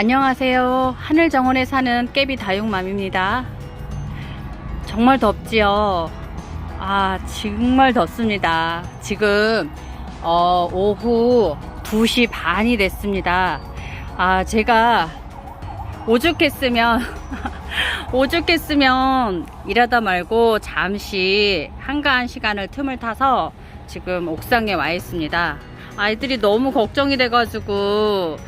안녕하세요. 하늘정원에 사는 깨비 다육맘입니다. 정말 덥지요? 아, 정말 덥습니다. 지금, 어, 오후 2시 반이 됐습니다. 아, 제가 오죽했으면, 오죽했으면 일하다 말고 잠시 한가한 시간을 틈을 타서 지금 옥상에 와 있습니다. 아이들이 너무 걱정이 돼가지고,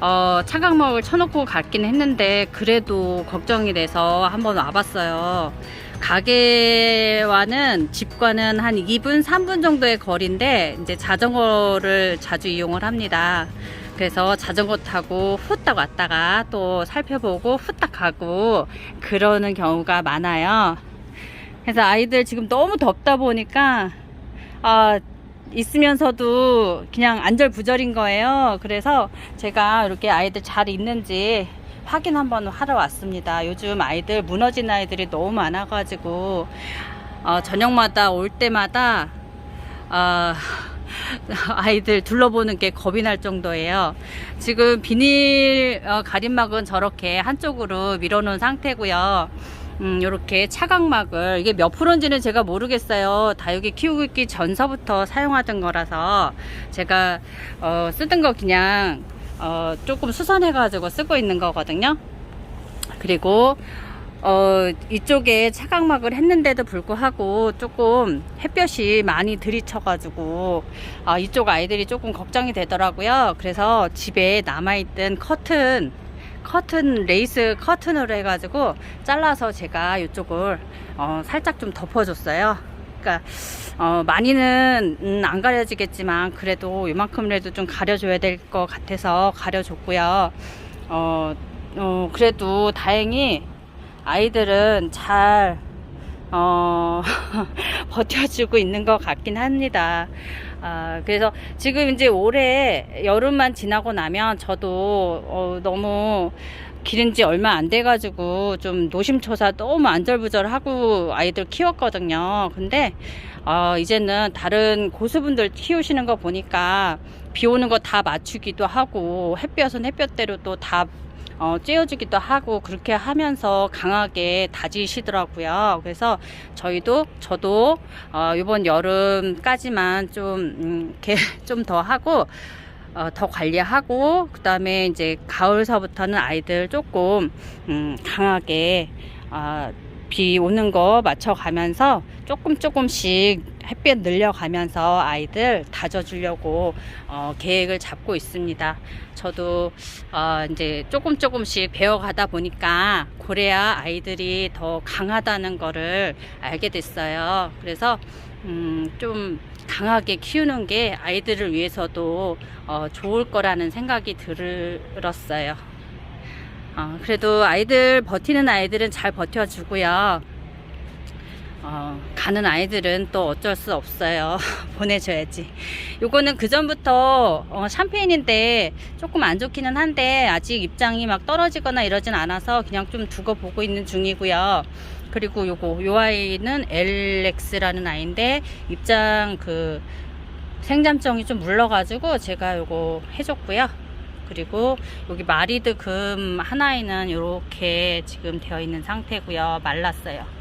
어, 차강막을 쳐놓고 갔긴 했는데, 그래도 걱정이 돼서 한번 와봤어요. 가게와는 집과는 한 2분, 3분 정도의 거리인데, 이제 자전거를 자주 이용을 합니다. 그래서 자전거 타고 후딱 왔다가 또 살펴보고 후딱 가고 그러는 경우가 많아요. 그래서 아이들 지금 너무 덥다 보니까, 아, 있으면서도 그냥 안절부절인 거예요. 그래서 제가 이렇게 아이들 잘 있는지 확인 한번 하러 왔습니다. 요즘 아이들 무너진 아이들이 너무 많아 가지고 어, 저녁마다 올 때마다 어, 아이들 둘러보는 게 겁이 날 정도예요. 지금 비닐 어, 가림막은 저렇게 한쪽으로 밀어놓은 상태고요. 음, 요렇게 차각막을 이게 몇 프로인지는 제가 모르겠어요. 다육이 키우고 있기 전서부터 사용하던 거라서 제가 어, 쓰던 거 그냥 어, 조금 수선해 가지고 쓰고 있는 거거든요. 그리고 어, 이쪽에 차각막을 했는데도 불구하고 조금 햇볕이 많이 들이쳐가지고 아, 이쪽 아이들이 조금 걱정이 되더라고요. 그래서 집에 남아있던 커튼 커튼 레이스 커튼으로 해가지고 잘라서 제가 이쪽을 어, 살짝 좀 덮어줬어요. 그러니까 어, 많이는 음, 안 가려지겠지만 그래도 이만큼이라도 좀 가려줘야 될 것 같아서 가려줬고요. 어, 어, 그래도 다행히 아이들은 잘 어, 버텨주고 있는 것 같긴 합니다. 아, 그래서 지금 이제 올해 여름만 지나고 나면 저도 어, 너무 기른 지 얼마 안 돼가지고 좀 노심초사 너무 안절부절하고 아이들 키웠거든요. 근데 어, 이제는 다른 고수분들 키우시는 거 보니까 비 오는 거 다 맞추기도 하고 햇볕은 햇볕대로 또 다 어, 쬐어주기도 하고 그렇게 하면서 강하게 다지시더라고요. 그래서 저희도 저도 어, 이번 여름까지만 좀 음, 좀더 하고 어, 더 관리하고 그 다음에 이제 가을서부터는 아이들 조금 음, 강하게 어, 비 오는 거 맞춰가면서 조금 조금씩 햇볕 늘려가면서 아이들 다져주려고 어, 계획을 잡고 있습니다. 저도 어, 이제 조금 조금씩 배워가다 보니까 그래야 아이들이 더 강하다는 거를 알게 됐어요. 그래서 음, 좀 강하게 키우는 게 아이들을 위해서도 어, 좋을 거라는 생각이 들었어요. 어, 그래도 아이들 버티는 아이들은 잘 버텨주고요. 어, 가는 아이들은 또 어쩔 수 없어요. 보내줘야지. 요거는 그 전부터 어, 샴페인인데 조금 안 좋기는 한데 아직 입장이 막 떨어지거나 이러진 않아서 그냥 좀 두고 보고 있는 중이고요. 그리고 요거 요 아이는 LX라는 아이인데 입장 그 생잠정이 좀 물러가지고 제가 요거 해줬고요. 그리고 여기 마리드 금 하나에는 이렇게 지금 되어 있는 상태고요. 말랐어요.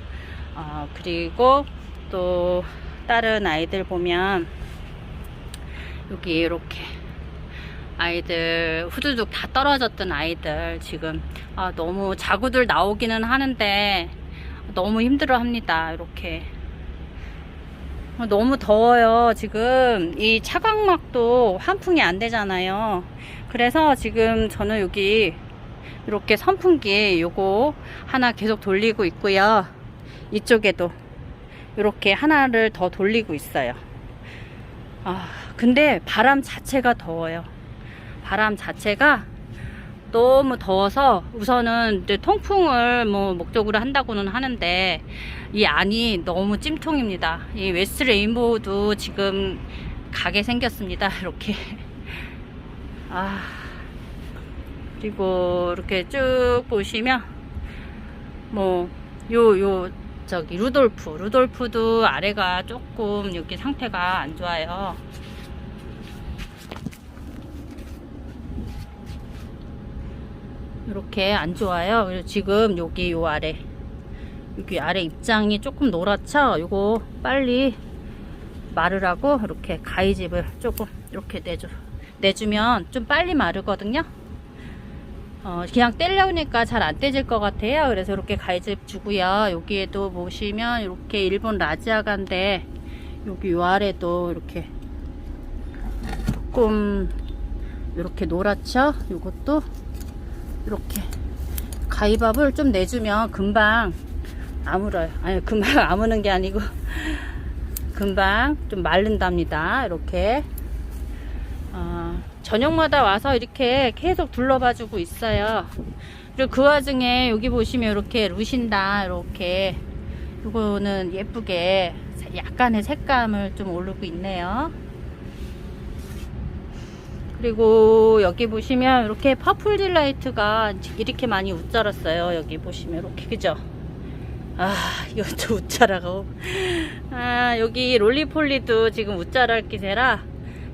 어, 그리고 또 다른 아이들 보면 여기 이렇게 아이들 후두둑 다 떨어졌던 아이들 지금 아, 너무 자구들 나오기는 하는데 너무 힘들어 합니다. 이렇게 어, 너무 더워요. 지금 이 차광막도 환풍이 안 되잖아요. 그래서 지금 저는 여기 이렇게 선풍기 요거 하나 계속 돌리고 있고요. 이쪽에도 이렇게 하나를 더 돌리고 있어요. 아, 근데 바람 자체가 더워요. 바람 자체가 너무 더워서 우선은 이제 통풍을 뭐 목적으로 한다고는 하는데 이 안이 너무 찜통입니다. 이 웨스트 레인보우도 지금 가게 생겼습니다. 이렇게. 아. 그리고 이렇게 쭉 보시면 뭐 요 요 저기 루돌프 루돌프도 아래가 조금 여기 상태가 안 좋아요. 이렇게 안 좋아요. 그리고 지금 여기 요 아래 여기 아래 입장이 조금 노랗죠? 이거 빨리 마르라고 이렇게 가위집을 조금 이렇게 내줘 내주면 좀 빨리 마르거든요. 어, 그냥 떼려니까 잘 안 떼질 것 같아요. 그래서 이렇게 가위집 주고요. 여기에도 보시면 이렇게 일본 라지아가인데 여기 요 아래도 이렇게 조금 이렇게 노랗죠? 이것도 이렇게 가위밥을 좀 내주면 금방 아물어요. 아니 금방 아무는 게 아니고 금방 좀 마른답니다. 이렇게 어, 저녁마다 와서 이렇게 계속 둘러봐 주고 있어요. 그리고 그 와중에 여기 보시면 이렇게 루신다 이렇게 이거는 예쁘게 약간의 색감을 좀 오르고 있네요. 그리고 여기 보시면 이렇게 퍼플 딜라이트가 이렇게 많이 웃자랐어요. 여기 보시면 이렇게 그죠? 아 이것도 웃자라고 아 여기 롤리폴리도 지금 웃자랄 기세라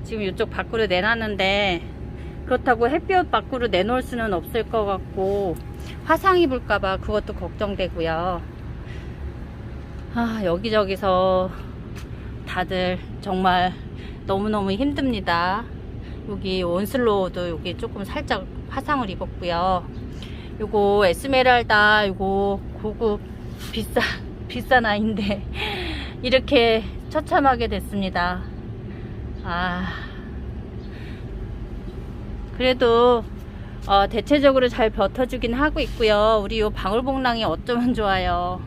지금 이쪽 밖으로 내놨는데 그렇다고 햇볕 밖으로 내놓을 수는 없을 것 같고 화상 입을까봐 그것도 걱정되고요. 아 여기저기서 다들 정말 너무너무 힘듭니다. 여기 온슬로우도 여기 조금 살짝 화상을 입었고요. 요거 에스메랄다 요거 고급 비싸 비싼 아이인데 이렇게 처참하게 됐습니다. 아 그래도 어, 대체적으로 잘 버텨주긴 하고 있고요. 우리 요 방울복랑이 어쩌면 좋아요.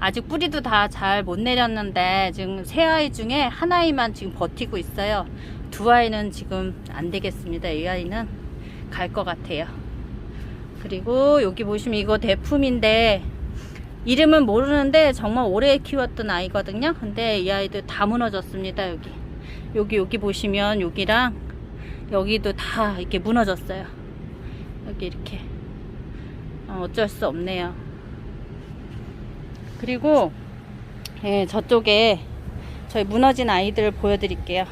아직 뿌리도 다 잘 못 내렸는데 지금 세 아이 중에 한 아이만 지금 버티고 있어요. 두 아이는 지금 안 되겠습니다. 이 아이는 갈 것 같아요. 그리고 여기 보시면 이거 대품인데 이름은 모르는데 정말 오래 키웠던 아이거든요. 근데 이 아이도 다 무너졌습니다. 여기 여기 여기 보시면 여기랑 여기도 다 이렇게 무너졌어요. 여기 이렇게 어, 어쩔 수 없네요. 그리고 예, 저쪽에 저희 무너진 아이들 보여드릴게요.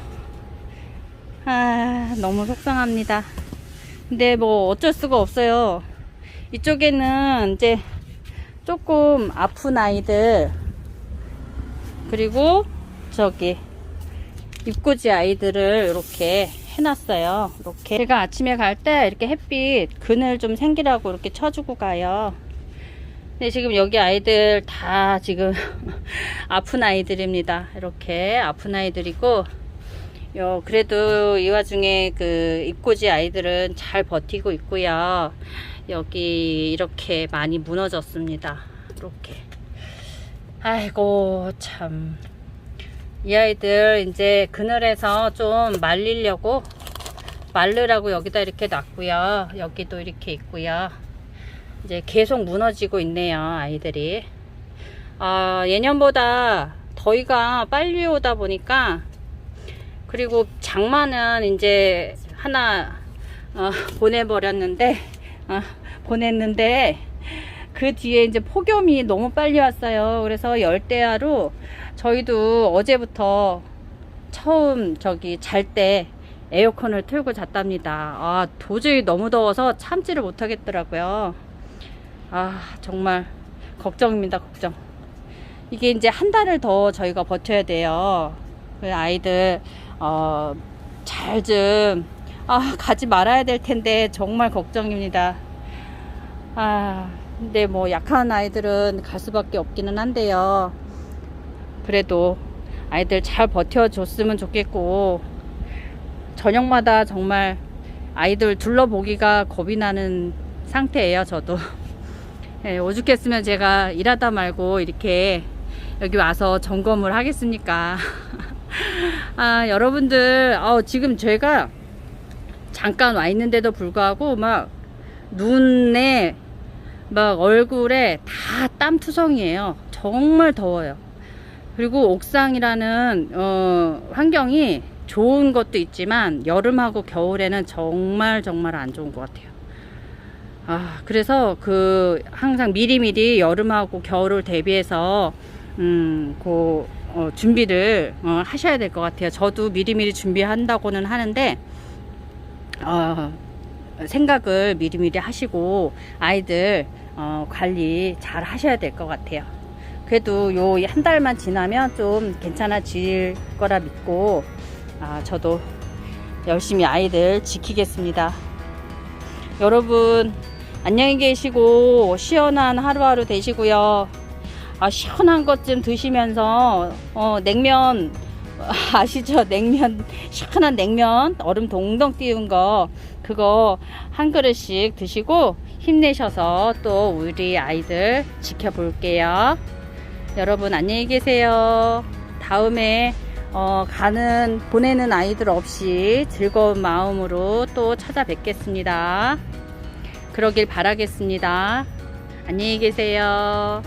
아 너무 속상합니다. 근데 뭐 어쩔 수가 없어요. 이쪽에는 이제 조금 아픈 아이들 그리고 저기 입꼬지 아이들을 이렇게 해놨어요. 이렇게 제가 아침에 갈 때 이렇게 햇빛 그늘 좀 생기라고 이렇게 쳐주고 가요. 근데 지금 여기 아이들 다 지금 아픈 아이들입니다. 이렇게 아픈 아이들이고 요 그래도 이 와중에 그 입꼬지 아이들은 잘 버티고 있고요. 여기 이렇게 많이 무너졌습니다. 이렇게 아이고 참. 이 아이들 이제 그늘에서 좀 말리려고 말르라고 여기다 이렇게 놨고요. 여기도 이렇게 있고요. 이제 계속 무너지고 있네요. 아이들이. 아, 예년보다 더위가 빨리 오다 보니까 그리고 장마는 이제 하나 어, 보내버렸는데 어, 보냈는데 그 뒤에 이제 폭염이 너무 빨리 왔어요. 그래서 열대야로 저희도 어제부터 처음 저기 잘 때 에어컨을 틀고 잤답니다. 아, 도저히 너무 더워서 참지를 못하겠더라고요. 아, 정말 걱정입니다, 걱정. 이게 이제 한 달을 더 저희가 버텨야 돼요. 그 아이들, 어, 잘 좀, 아, 가지 말아야 될 텐데, 정말 걱정입니다. 아, 근데 뭐 약한 아이들은 갈 수밖에 없기는 한데요. 그래도 아이들 잘 버텨줬으면 좋겠고 저녁마다 정말 아이들 둘러보기가 겁이 나는 상태예요 저도 예, 오죽했으면 제가 일하다 말고 이렇게 여기 와서 점검을 하겠습니까 아 여러분들 어, 지금 제가 잠깐 와 있는데도 불구하고 막 눈에 막 얼굴에 다 땀투성이에요 정말 더워요 그리고 옥상이라는 어, 환경이 좋은 것도 있지만 여름하고 겨울에는 정말 정말 안 좋은 것 같아요. 아 그래서 그 항상 미리미리 여름하고 겨울을 대비해서 음그 어, 준비를 어, 하셔야 될 것 같아요. 저도 미리미리 준비한다고는 하는데 어, 생각을 미리미리 하시고 아이들 어, 관리 잘 하셔야 될 것 같아요. 그래도 요 한 달만 지나면 좀 괜찮아질 거라 믿고 아, 저도 열심히 아이들 지키겠습니다. 여러분 안녕히 계시고 시원한 하루하루 되시고요. 아, 시원한 것 좀 드시면서 어, 냉면 아시죠? 냉면 시원한 냉면 얼음 동동 띄운 거 그거 한 그릇씩 드시고 힘내셔서 또 우리 아이들 지켜볼게요. 여러분 안녕히 계세요. 다음에 어, 가는 보내는 아이들 없이 즐거운 마음으로 또 찾아뵙겠습니다. 그러길 바라겠습니다. 안녕히 계세요.